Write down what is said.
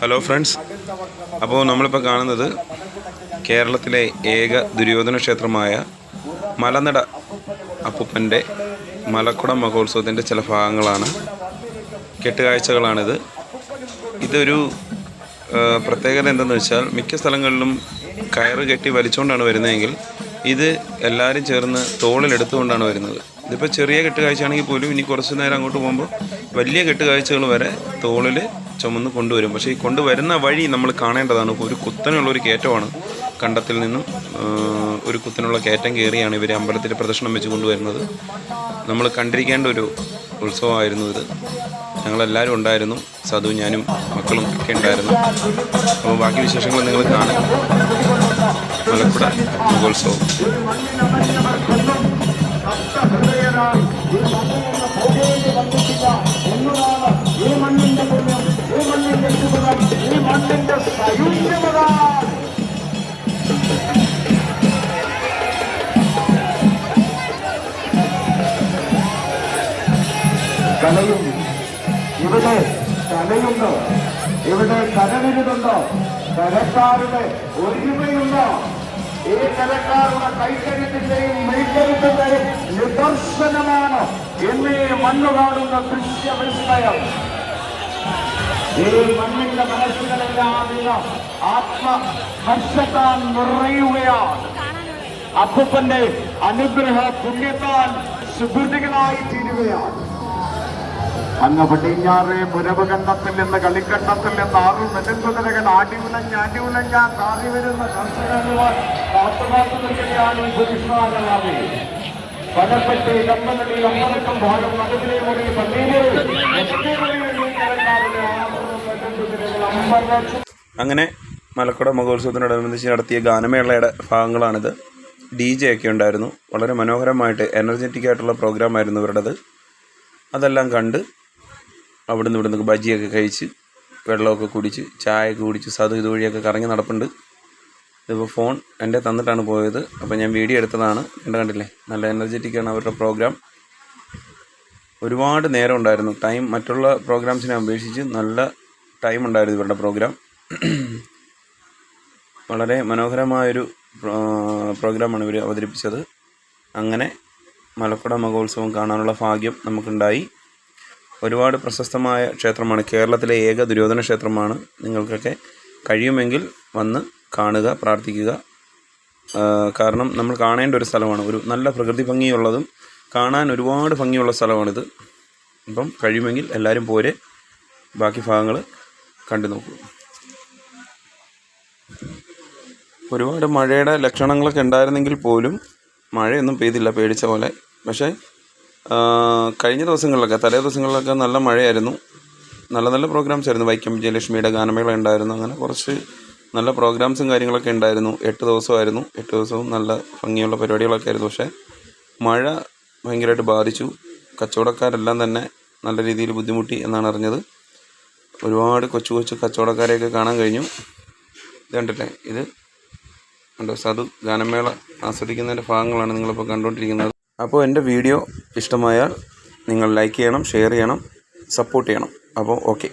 Hello friends അപ്പോൾ നമ്മളിപ്പോൾ കാണുന്നത് കേരളത്തിലെ ഏക ദുര്യോധന ക്ഷേത്രമായ മലനട അപ്പൂപ്പന്റെ മലക്കുടം മഹോത്സവത്തിന്റെ ചില ഭാഗങ്ങളാണ്. കെട്ടുകാഴ്ചകളാണിത്. ഇതൊരു പ്രത്യേകത എന്തെന്ന് വെച്ചാൽ മിക്ക സ്ഥലങ്ങളിലും കയറ് കെട്ടി വലിച്ചുകൊണ്ടാണ് വരുന്നതെങ്കിൽ ഇത് എല്ലാവരും ചേർന്ന് തോളിലെടുത്തുകൊണ്ടാണ് വരുന്നത്. ഇതിപ്പോൾ ചെറിയ കെട്ടുകാഴ്ചയാണെങ്കിൽ പോലും ഇനി കുറച്ച് നേരം അങ്ങോട്ട് പോകുമ്പോൾ വലിയ കെട്ടുകാഴ്ചകൾ വരെ തോളിൽ ചുമന്ന് കൊണ്ടുവരും. പക്ഷേ ഈ കൊണ്ടുവരുന്ന വഴി നമ്മൾ കാണേണ്ടതാണ്. ഒരു കുത്തനുള്ള ഒരു കയറ്റമാണ് കണ്ടത്തിൽ നിന്നും ഒരു കുത്തനുള്ള കയറ്റം കയറിയാണ് ഇവർ അമ്പലത്തിൽ പ്രദക്ഷിണം വെച്ച് കൊണ്ടുവരുന്നത്. നമ്മൾ കണ്ടിരിക്കേണ്ട ഒരു ഉത്സവമായിരുന്നു ഇത്. ഞങ്ങളെല്ലാവരും ഉണ്ടായിരുന്നു. സാധു ഞാനും മക്കളും ഒക്കെ ഉണ്ടായിരുന്നു. അപ്പോൾ ബാക്കി വിശേഷങ്ങൾ നിങ്ങൾ കാണും മലപ്പുഴ മഹോത്സവം കലയും ഇവിടെ കലയുണ്ടോ? ഇവിടെ കലവിരുതുണ്ടോ കരക്കാരുടെ ഒരുമയുണ്ടോ ഈ കരക്കാരുടെ കൈക്കരുത്തിന്റെയും മെയ്ക്കരുത്തിന്റെയും നിദർശനമാണ്? എന്നീ മണ്ണ് കാണുന്ന ദൃശ്യവിസ്മയം ഈ മണ്ണിന്റെ മനസ്സുകളെല്ലാം ഇന്ന് ആത്മഹർഷത്താൽ നിറയുകയാണ്. അപ്പൂപ്പന്റെ അനുഗ്രഹ പുണ്യത്താൽ സുഹൃത്തുക്കളായി തീരുകയാണ്. അങ്ങ് പടിഞ്ഞാറ് മുരവുകണ്ടത്തിൽ നിന്ന് കളിക്കണ്ടത്തിൽ നിന്ന് ആറു നെടുങ്കുതിരകൾ ആടിയുലഞ്ഞ് അടിയുലഞ്ഞാൻ താറി വരുന്ന മുറി അങ്ങനെ മലക്കുട മഹോത്സവത്തിനോടനുബന്ധിച്ച് നടത്തിയ ഗാനമേളയുടെ ഭാഗങ്ങളാണിത്. ഡി ജെ ഒക്കെ ഉണ്ടായിരുന്നു. വളരെ മനോഹരമായിട്ട് എനർജറ്റിക് ആയിട്ടുള്ള പ്രോഗ്രാം ആയിരുന്നു ഇവരുടേത്. അതെല്ലാം കണ്ട് അവിടുന്ന് ഇവിടുന്ന് ബജിയൊക്കെ കഴിച്ച് വെള്ളമൊക്കെ കുടിച്ച് ചായയൊക്കെ കുടിച്ച് സതു ഇതുവഴിയൊക്കെ കറങ്ങി നടപ്പുണ്ട്. ഇതിപ്പോൾ ഫോൺ എന്റെ തന്നിട്ടാണ് പോയത്. അപ്പോൾ ഞാൻ വീഡിയോ എടുത്തതാണ്. എന്റെ കണ്ടില്ലേ? നല്ല എനർജറ്റിക് ആണ് അവരുടെ പ്രോഗ്രാം ഒരുപാട് നേരം ഉണ്ടായിരുന്നു. ടൈം മറ്റുള്ള പ്രോഗ്രാംസിനെ അപേക്ഷിച്ച് നല്ല ടൈം ഉണ്ടായിരുന്നു ഇവരുടെ പ്രോഗ്രാം വളരെ മനോഹരമായൊരു പ്രോ- പ്രോഗ്രാമാണ് ഇവർ അവതരിപ്പിച്ചത്. അങ്ങനെ മലക്കുട മഹോത്സവം കാണാനുള്ള ഭാഗ്യം നമുക്കുണ്ടായി. ഒരുപാട് പ്രശസ്തമായ ക്ഷേത്രമാണ്. കേരളത്തിലെ ഏക ദുര്യോധന ക്ഷേത്രമാണ്. നിങ്ങൾക്കൊക്കെ കഴിയുമെങ്കിൽ വന്ന് കാണുക പ്രാർത്ഥിക്കുക. കാരണം നമ്മൾ കാണേണ്ട ഒരു സ്ഥലമാണ്. ഒരു നല്ല പ്രകൃതി ഭംഗിയുള്ളതും കാണാൻ ഒരുപാട് ഭംഗിയുള്ള സ്ഥലമാണിത്. അപ്പം കഴിയുമെങ്കിൽ എല്ലാവരും പോരെ. ബാക്കി ഭാഗങ്ങൾ കണ്ടു നോക്കൂ. ഒരുപാട് മഴയുടെ ലക്ഷണങ്ങളൊക്കെ ഉണ്ടായിരുന്നെങ്കിൽ പോലും മഴയൊന്നും പെയ്തില്ല പേടിച്ച പോലെ. പക്ഷേ കഴിഞ്ഞ ദിവസങ്ങളിലൊക്കെ തലേ ദിവസങ്ങളിലൊക്കെ നല്ല മഴയായിരുന്നു. നല്ല നല്ല പ്രോഗ്രാംസ് ആയിരുന്നു. വൈക്കം വിജയലക്ഷ്മിയുടെ ഗാനമേള ഉണ്ടായിരുന്നു. അങ്ങനെ കുറച്ച് നല്ല പ്രോഗ്രാംസും കാര്യങ്ങളൊക്കെ ഉണ്ടായിരുന്നു. എട്ട് ദിവസമായിരുന്നു. എട്ട് ദിവസവും നല്ല ഭംഗിയുള്ള പരിപാടികളൊക്കെ ആയിരുന്നു. പക്ഷേ മഴ ഭയങ്കരമായിട്ട് ബാധിച്ചു. കച്ചവടക്കാരെല്ലാം തന്നെ നല്ല രീതിയിൽ ബുദ്ധിമുട്ടി എന്നാണ് അറിഞ്ഞത്. ഒരുപാട് കൊച്ചു കൊച്ചു കച്ചവടക്കാരെയൊക്കെ കാണാൻ കഴിഞ്ഞു. ഇത് കണ്ടില്ലേ? ഇത് ഉണ്ട് സതു ഗാനമേള ആസ്വദിക്കുന്നതിന്റെ ഭാഗങ്ങളാണ് നിങ്ങളിപ്പോൾ കണ്ടുകൊണ്ടിരിക്കുന്നത്. അപ്പോൾ എന്റെ വീഡിയോ ഇഷ്ടമായാൽ നിങ്ങൾ ലൈക്ക് ചെയ്യണം ഷെയർ ചെയ്യണം സപ്പോർട്ട് ചെയ്യണം. അപ്പോൾ ഓക്കെ.